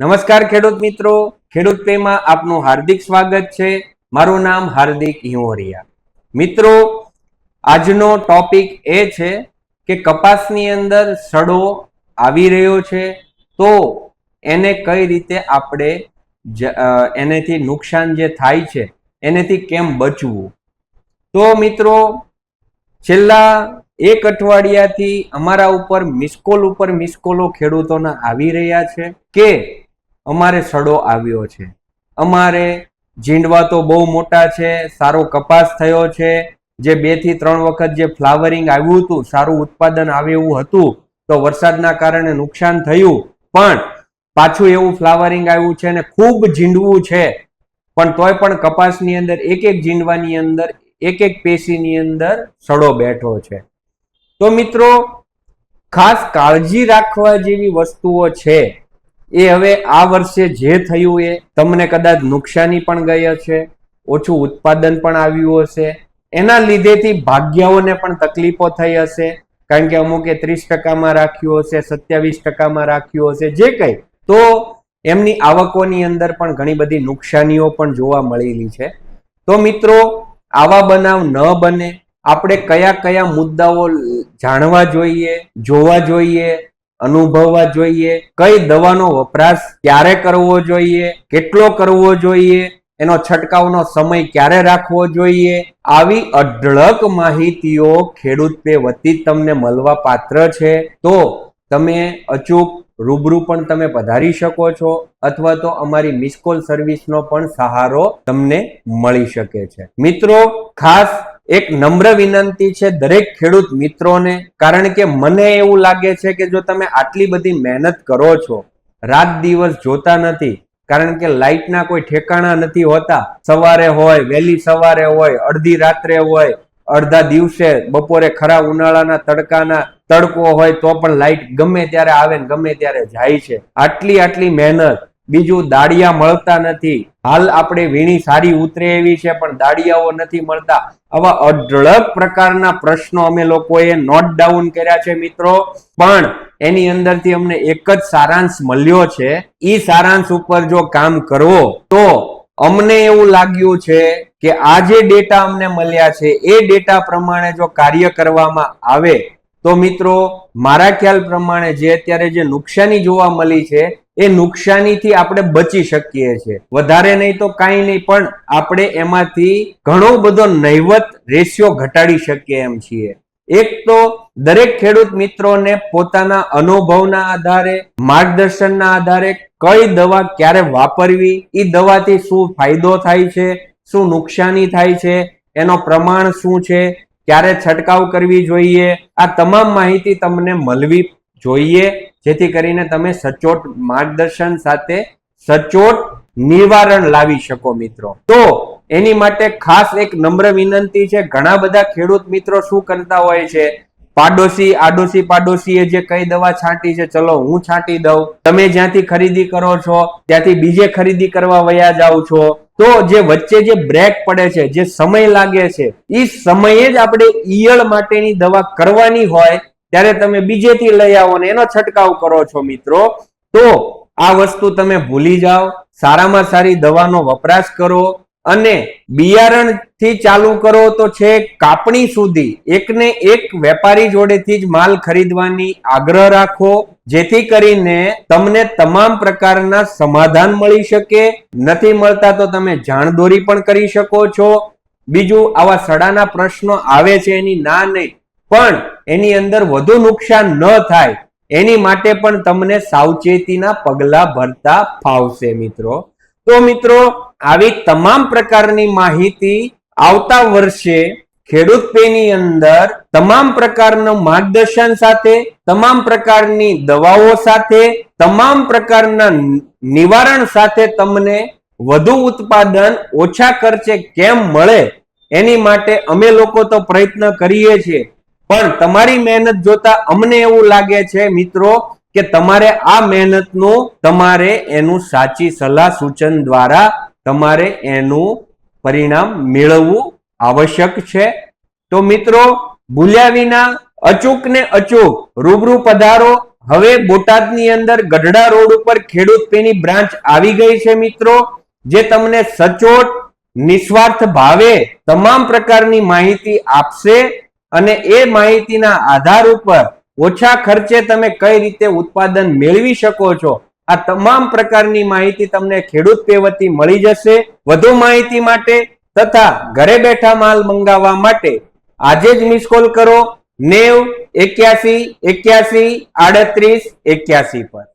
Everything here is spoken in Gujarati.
નમસ્કાર ખેડૂત મિત્રો. ખેડૂત પેમાં આપનું હાર્દિક સ્વાગત છે. મારું નામ હાર્દિક હિંવરિયા મિત્રો, આજનો ટોપિક એ છે કે કપાસની અંદર સડો આવી રહ્યો છે, તો એને કઈ રીતે આપણે એનેથી નુકસાન જે થાય છે, એનેથી કેમ બચવું? તો મિત્રો, છેલ્લા એક અઠવાડિયાથી અમારા ઉપર મિસકોલ ઉપર મિસકોલો ખેડૂતોના આવી રહ્યા છે કે અમારે સડો આવ્યો છે. અમારે જીંડવા તો બહુ મોટા છે, સારો કપાસ થયો છે. જે બેથી ત્રણ વખત જે ફ્લાવરિંગ આવ્યું હતું, સારું ઉત્પાદન આવે એવું હતું, તો વરસાદના કારણે નુકસાન થયું. પણ પાછું એવું ફ્લાવરિંગ આવ્યું છે ને ખૂબ ઝીંડવું છે. પણ તોય પણ કપાસની અંદર, એક એક ઝીંડવાની અંદર, એક એક પેશીની અંદર સડો બેઠો છે. તો મિત્રો, ખાસ કાળજી રાખવા જેવી વસ્તુઓ છે. એ હવે આ વર્ષે જે થયું એ તમને કદાચ નુકસાની પણ ગઈ હશે, ઓછું ઉત્પાદન પણ આવ્યું હશે. એના લીધેથી ભાગ્યાઓને પણ તકલીફો થઈ હશે, કારણ કે અમુકે ત્રીસ ટકામાં રાખ્યું હશે, સત્યાવીસ ટકામાં રાખ્યું હશે, જે કંઈ. તો એમની આવકોની અંદર પણ ઘણી બધી નુકસાનીઓ પણ જોવા મળેલી છે. તો મિત્રો, આવા બનાવ ન બને. આપણે કયા કયા મુદ્દાઓ જાણવા જોઈએ, જોવા જોઈએ અનુભવવા જોઈએ, કઈ દવાનો વપરાશ ક્યારે કરવો જોઈએ, કેટલો કરવો જોઈએ, એનો છંટકાવનો સમય ક્યારે રાખવો જોઈએ, આવી અઢળક માહિતીઓ ખેડૂત પે વતી તમને મળવા પાત્ર છે. તો તમે અચૂક રૂબરૂ પણ તમે પધારી શકો છો, અથવા તો અમારી મિસકોલ સર્વિસનો પણ સહારો તમને મળી શકે છે. મિત્રો, ખાસ એક નમ્ર વિનંતી છે દરેક ખેડૂત મિત્રોને, કારણ કે મને એવું લાગે છે કે જો તમે આટલી બધી મહેનત કરો છો, રાત દિવસ જોતા નથી, કારણ કે લાઇટના કોઈ ઠેકાણા નથી હોતા. સવારે હોય, વહેલી સવારે હોય, અડધી રાત્રે હોય, અડધા દિવસે, બપોરે ખરા ઉનાળાના તડકાના તડકો હોય તો પણ લાઇટ ગમે ત્યારે આવે ને ગમે ત્યારે જાય છે. આટલી આટલી મહેનત બીજું દાળિયા મળતા નથી. હાલ આપણે વીણી સારી ઉતરે એવી છે, પણ દાળિયાઓ નથી મળતા. આવા અઢળક પ્રકારના પ્રશ્નો અમે લોકોએ નોટ ડાઉન કર્યા છે મિત્રો. પણ એની અંદરથી અમને એક જ સારાંશ મળ્યો છે. એ સારાંશ ઉપર જો કામ કરવો, તો અમને એવું લાગ્યું છે કે આ જે ડેટા અમને મળ્યા છે, એ ડેટા પ્રમાણે જો કાર્ય કરવામાં આવે, તો મિત્રો, મારા ખ્યાલ પ્રમાણે જે અત્યારે જે નુકસાની જોવા મળી છે એ નુકસાનીથી આપણે બચી શકીએ છીએ. વધારે નહીં તો કાંઈ નહીં, પણ આપણે એમાંથી ઘણો બધો નહીવત રેશિયો ઘટાડી શકીએ એમ છીએ. એક તો દરેક ખેડૂત મિત્રોને પોતાના અનુભવના આધારે, માર્ગદર્શનના આધારે કઈ દવા ક્યારે વાપરવી એ દવાથી શું ફાયદો થાય છે, શું નુકસાની થાય છે, એનો પ્રમાણ શું છે, ક્યારે છંટકાવ કરવી જોઈએ, આ તમામ માહિતી તમને મળવી જોઈએ. જેથી કરીને તમે સચોટ માર્ગદર્શન સાથે સચોટ નિવારણ લાવી શકો મિત્રો. તો એની માટે ખાસ એક નમ્ર વિનંતી છે, ઘણા બધા ખેડૂત મિત્રો શું કરતા હોય છે? પાડોશી, આડોશી પાડોશીએ જે કઈ દવા છાંટી છે, ચલો હું છાંટી દઉં. તમે જ્યાંથી ખરીદી કરો છો, ત્યાંથી બીજે ખરીદી કરવા વયા જાઓ છો. તો જે વચ્ચે જે બ્રેક પડે છે, જે સમય લાગે છે એ સમયે જ આપણે ઈયળ માટેની દવા કરવાની હોય ત્યારે તમે બીજેથી લઈ આવો ને એનો છંટકાવ કરો છો મિત્રો, તો આ વસ્તુ તમે ભૂલી જાઓ, સારામાં સારી દવાનો વપરાશ કરો અને બિયારણથી ચાલુ કરો તો છે કાપણી સુધી. એકને એક વેપારી જોડેથી જ માલ ખરીદવાની આગ્રહ રાખો, જેથી કરીને તમને તમામ પ્રકારના સમાધાન મળી શકે. નથી મળતા તો તમે જાણદોરી પણ કરી શકો છો. બીજું આવા સડાના પ્રશ્નો આવે છે એની ના નહીં. પણ એની અંદર વધુ નુકસાન ન થાય, એની માટે પણ તમને સાવચેતીના પગલા ભરતા ફાવશે મિત્રો. તો મિત્રો, આવી તમામ પ્રકારની માહિતી આવતા વર્ષે ખેડૂત પેની અંદર તમામ પ્રકારનું માર્ગદર્શન સાથે, તમામ પ્રકારની દવાઓ સાથે, તમામ પ્રકારના નિવારણ સાથે તમને વધુ ઉત્પાદન, ઓછા ખર્ચે કેમ મળે, એની માટે અમે લોકો તો પ્રયત્ન કરીએ છીએ. પણ તમારી મહેનત જોતા અમને એવું લાગે છે, મિત્રો, કે તમારે આ મહેનતનું તમારે એનું સાચી સલાહ સૂચન દ્વારા તમારે એનું પરિણામ મેળવવું આવશ્યક છે. તો મિત્રો, ભૂલ્યા વિના અચૂક ને અચૂક રૂબરૂ પધારો. હવે બોટાદની અંદર ગઢડા રોડ ઉપર ખેડૂત પેની બ્રાન્ચ આવી ગઈ છે, મિત્રો, જે તમને સચોટ, નિસ્વાર્થ ભાવે તમામ પ્રકારની માહિતી આપશે. અને એ માહિતીના આધાર ઉપર ઓછા ખર્ચે તમે કઈ રીતે ઉત્પાદન મેળવી શકો છો, આ તમામ પ્રકારની માહિતી તમને ખેડૂત પે મળી જશે. વધુ માહિતી માટે તથા ઘરે બેઠા માલ મંગાવવા માટે આજે જ મિસ કોલ કરો નેવ એક્યાસી એક્યાસી આડત્રીસ એક્યાસી પર.